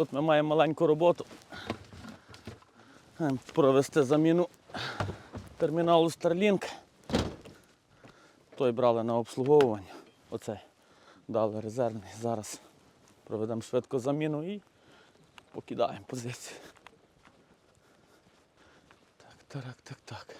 Тут ми маємо маленьку роботу. Е, Провести заміну терміналу Starlink. Той брали на обслуговування. Оцей дали резервний. Зараз проведемо швидко заміну і покидаємо позицію. Так, так, так, так.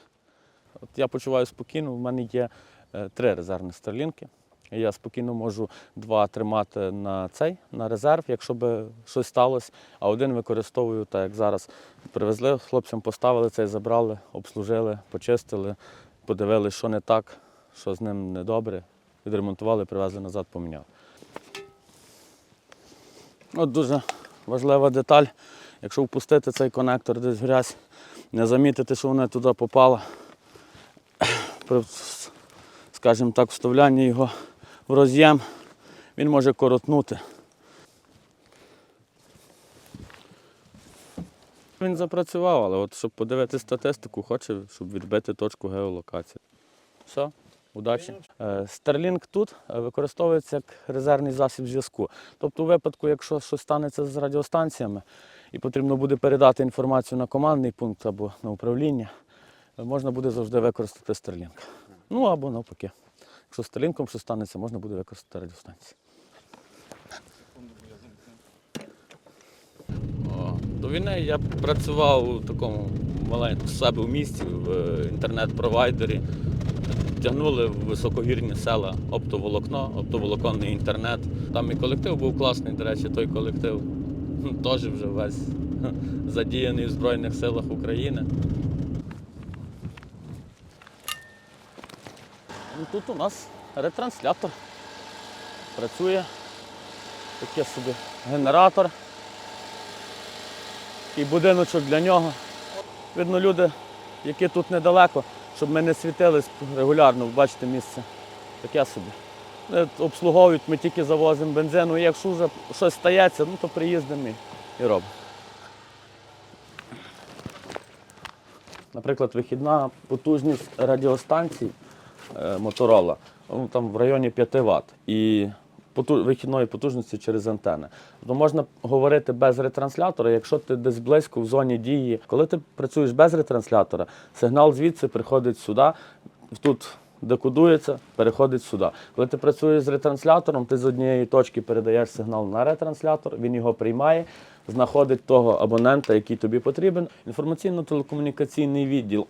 От я почуваю спокійно, в мене є е, три резервні старлінки. Я спокійно можу два тримати на цей, на резерв, якщо би щось сталося, а один використовую, так як зараз привезли, хлопцям поставили цей, забрали, обслужили, почистили, подивилися, що не так, що з ним недобре, відремонтували, привезли назад, поміняли. От дуже важлива деталь. Якщо впустити цей конектор десь грязь, не замітити, що вона туди попала, при, скажімо так, вставлянні його в роз'єм, він може коротнути. Він запрацював, але от щоб подивити статистику, хоче, щоб відбити точку геолокації. Все, удачі. Е, Starlink тут е, використовується як резервний засіб зв'язку. Тобто, у випадку, якщо щось станеться з радіостанціями і потрібно буде передати інформацію на командний пункт або на управління, е, можна буде завжди використати Starlink. Ну або навпаки. Якщо з щось станеться, можна буде використати радіостанцію. О, До війни я працював у такому маленькому себе в місті, в інтернет-провайдері. Тягнули в високогірні села оптоволокно, оптоволоконний інтернет. Там і колектив був класний, до речі, той колектив теж вже весь задіяний в Збройних силах України. Тут у нас ретранслятор. Працює такий собі генератор. І будиночок для нього. Видно, люди, які тут недалеко, щоб ми не світились регулярно, бачите місце. Таке собі. Е, Обслуговують, ми тільки завозимо бензину, і якщо вже щось стається, ну то приїздимо і, і робимо. Наприклад, вихідна потужність радіостанцій е, Моторола ну, там в районі 5 Вт. І вихідної потужності через антени. То можна говорити без ретранслятора, якщо ти десь близько в зоні дії. Коли ти працюєш без ретранслятора, сигнал звідси приходить сюди, тут декодується, переходить сюди. Коли ти працюєш з ретранслятором, ти з однієї точки передаєш сигнал на ретранслятор, він його приймає, знаходить того абонента, який тобі потрібен. Інформаційно-телекомунікаційний відділ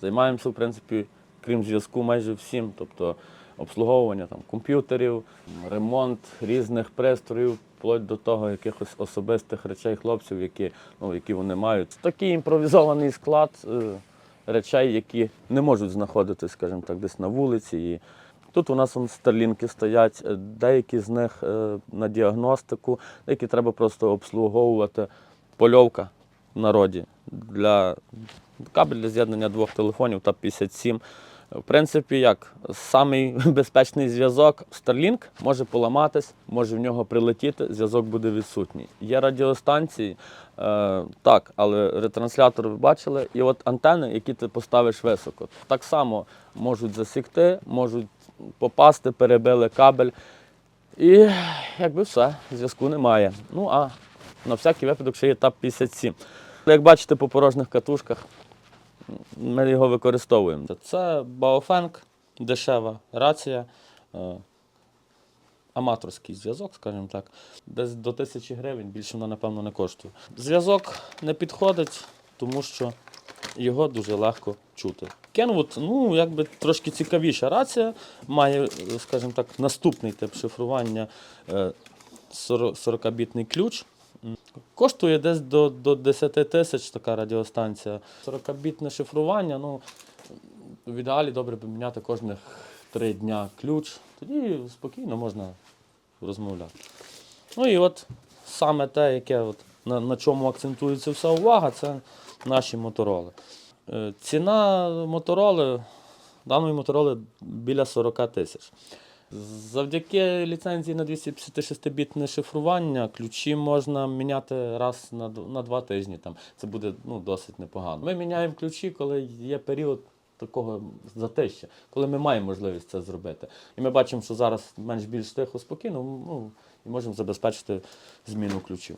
Займаємося, в принципі, крім зв'язку, майже всім, тобто обслуговування там, комп'ютерів, ремонт різних пристроїв, вплоть до того якихось особистих речей хлопців, які, ну, які вони мають. Такий імпровізований склад е, речей, які не можуть знаходитись, скажімо так, десь на вулиці. І Тут у нас он, старлінки стоять, е, деякі з них е, на діагностику, деякі треба просто обслуговувати. Польовка в народі для кабель для з'єднання двох телефонів та 57. В принципі, як самий безпечний зв'язок Starlink може поламатись, може в нього прилетіти, зв'язок буде відсутній. Є радіостанції, е, так, але ретранслятор ви бачили, і от антени, які ти поставиш високо, так само можуть засікти, можуть попасти, перебили кабель. І якби все, зв'язку немає. Ну а на всякий випадок ще є ТАП 57. Як бачите по порожніх катушках, ми його використовуємо. Це Baofeng, дешева рація, е, аматорський зв'язок, скажімо так. Десь до тисячі гривень більше вона, напевно, не коштує. Зв'язок не підходить, тому що його дуже легко чути. Kenwood, ну, якби трошки цікавіша рація, має, е, скажімо так, наступний тип шифрування е, 40-бітний ключ. Коштує десь до, до 10 тисяч така радіостанція. 40-бітне шифрування, ну, в ідеалі добре би міняти кожних три дня ключ. Тоді спокійно можна розмовляти. Ну і от саме те, яке от, на, на чому акцентується вся увага, це наші мотороли. Е, Ціна мотороли, даної мотороли біля 40 тисяч. Завдяки ліцензії на 256-бітне шифрування ключі можна міняти раз на, на два тижні. Там. Це буде ну, досить непогано. Ми міняємо ключі, коли є період такого затища, коли ми маємо можливість це зробити. І ми бачимо, що зараз менш-більш тихо, спокійно, ну, і можемо забезпечити зміну ключів.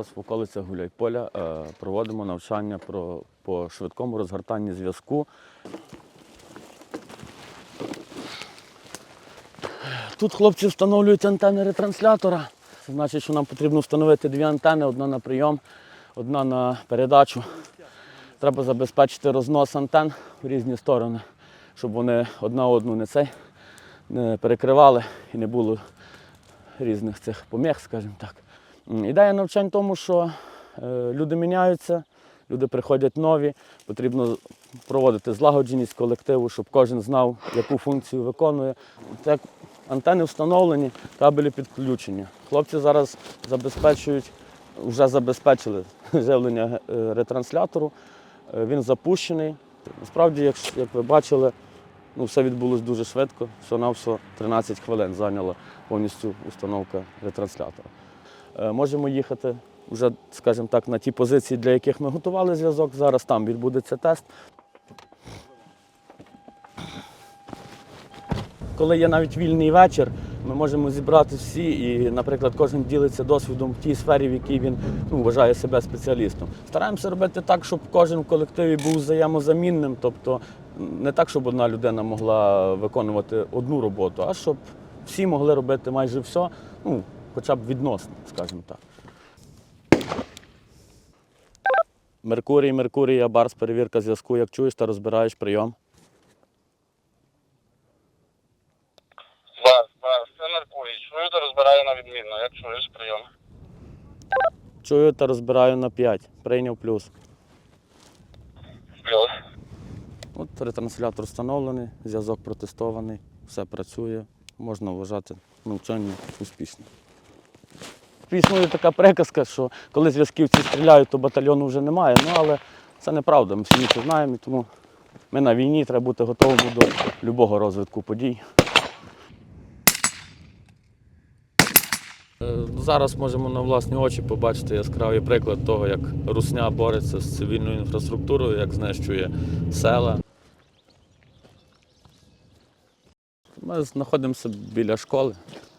Зараз в околицях Гуляйполя е, проводимо навчання про, по швидкому розгортанні зв'язку. Тут хлопці встановлюють антени ретранслятора. Це значить, що нам потрібно встановити дві антени: одна на прийом, одна на передачу. Треба забезпечити рознос антен в різні сторони, щоб вони одна одну не цей не перекривали і не було різних цих поміг, скажімо так. Ідея навчань в тому, що е, люди міняються, люди приходять нові, потрібно проводити злагодженість колективу, щоб кожен знав, яку функцію виконує. Так, антени встановлені, кабелі підключені. Хлопці зараз забезпечують, вже забезпечили живлення е, ретранслятору. Е, Він запущений. Насправді, як, як ви бачили, ну, все відбулося дуже швидко. Все на все 13 хвилин зайняла повністю установка ретранслятора. Е, Можемо їхати вже, скажімо так, на ті позиції, для яких ми готували зв'язок. Зараз там відбудеться тест. Коли є навіть вільний вечір, ми можемо зібрати всі і, наприклад, кожен ділиться досвідом в тій сфері, в якій він ну, вважає себе спеціалістом. Стараємося робити так, щоб кожен в колективі був взаємозамінним, тобто не так, щоб одна людина могла виконувати одну роботу, а щоб всі могли робити майже все, ну, хоча б відносно, скажімо так. Меркурій, Меркурій, Абарс, перевірка зв'язку. Як чуєш та розбираєш прийом. Вас, вас, це Меркурій. Чую та розбираю на відмінно. Як чуєш прийом? Чую та розбираю на 5. Прийняв плюс. Плюс. От ретранслятор встановлений, зв'язок протестований, все працює. Можна вважати навчання успішним. Існує така приказка, що коли зв'язківці стріляють, то батальйону вже немає. Ну, але це неправда, ми всі це знаємо, тому ми на війні треба бути готовими до будь-якого розвитку подій. Е, Зараз можемо на власні очі побачити яскравий приклад того, як Русня бореться з цивільною інфраструктурою, як знищує села. Ми знаходимося біля школи,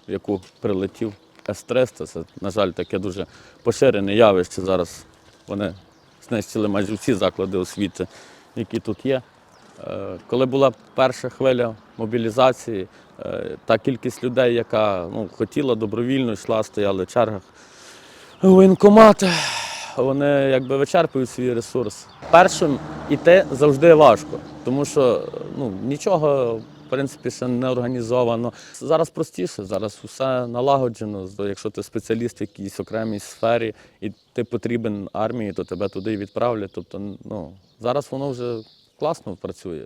в яку прилетів С-300. Це, на жаль, таке дуже поширене явище. Зараз вони знищили майже всі заклади освіти, які тут є. Е, Коли була перша хвиля мобілізації, е, та кількість людей, яка ну, хотіла добровільно йшла, стояли в чергах воєнкомати, вони якби вичерпують свій ресурс. Першим іти завжди важко, тому що ну, нічого принципі ще не організовано. Зараз простіше, зараз все налагоджено. Якщо ти спеціаліст в якійсь окремій сфері і ти потрібен армії, то тебе туди відправлять. Тобто, ну зараз воно вже класно працює.